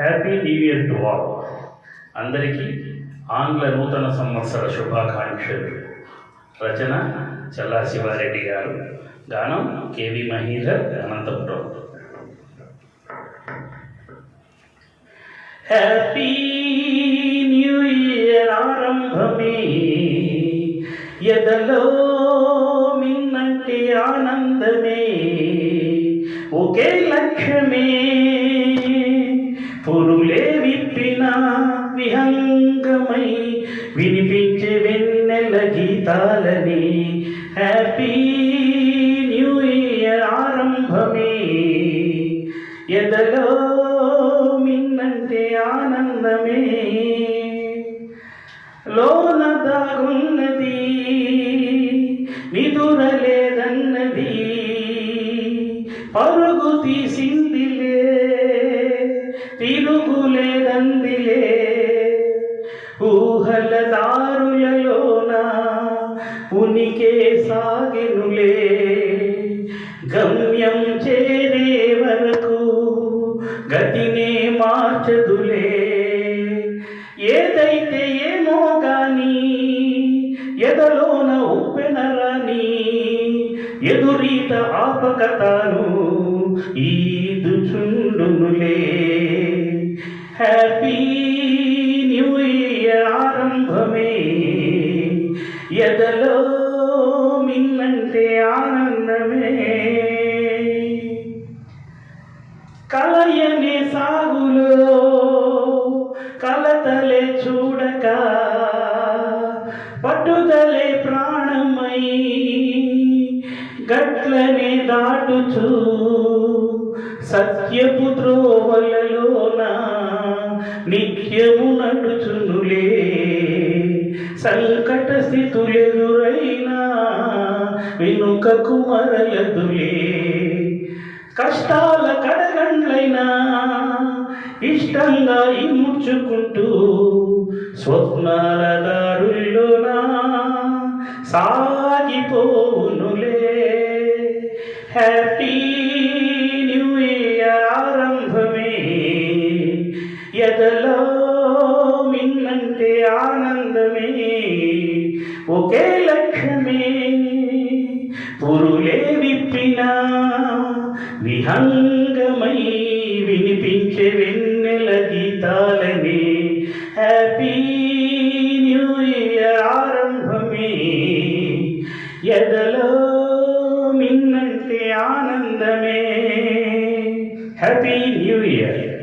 Happy new year to all అందరికీ ఆంగ్ల నూతన సంవత్సర శుభాకాంక్షలు. రచన చల్లా శివారెడ్డి గారు. గానం K V Mahidhar Anantapuram. Happy new year ఆరంభమే. ఎదలో మిన్నంటి ఆనందమే. ఒకే లక్ష్యమే. పొరులే విప్పిన విహంగమై వినిపించే వెన్నెల గీతాలని హ్యాపీ న్యూ ఇయర్ ఆరంభమే. ఎదలో మిన్నంటే ఆనందమే. లోన దాగున్నది నిదురలేదన్నది పరుగు తీసిందిలే తిరుగులేదందిలే ఊహల దారులలోన ఉనికే సాగినులే. గమ్యం చేరే వరకు గతినే మార్చదులే. ఏదైతే ఏమో గాని ఎదలోన ఉప్పెనరాని ఎదురీత ఆపకతాను ఈదుచుండునులే. హ్యాపీ న్యూ ఇయర్ ఆరంభమే ఎదలో మిన్నంటే ఆనందమే. కలయనే సాగులో కలతలే చూడక పట్టుదలే ప్రాణమై గట్లనే దాటుచు సత్యపు త్రోవలలోన నిత్యము నడుచునులే సంకట స్థితులెదురైనా వెనుకకు మరలదులే కష్టాల కడగండ్లైనా ఇష్టంగా ఇముడ్చుకుంటూ స్వప్నాల దారుల్లోనా సాగిపోనులే హ్యాపీ ఎదలో మిన్నంటే ఆనందమే ఒకే లక్ష్యమే. పురులే విప్పిన విహంగమై వినిపించే వెన్నెల గీతాలనే. హ్యాపీ న్యూ ఇయర్ ఆరంభమే. ఎదలో మిన్నంటే ఆనందమే. Happy new year.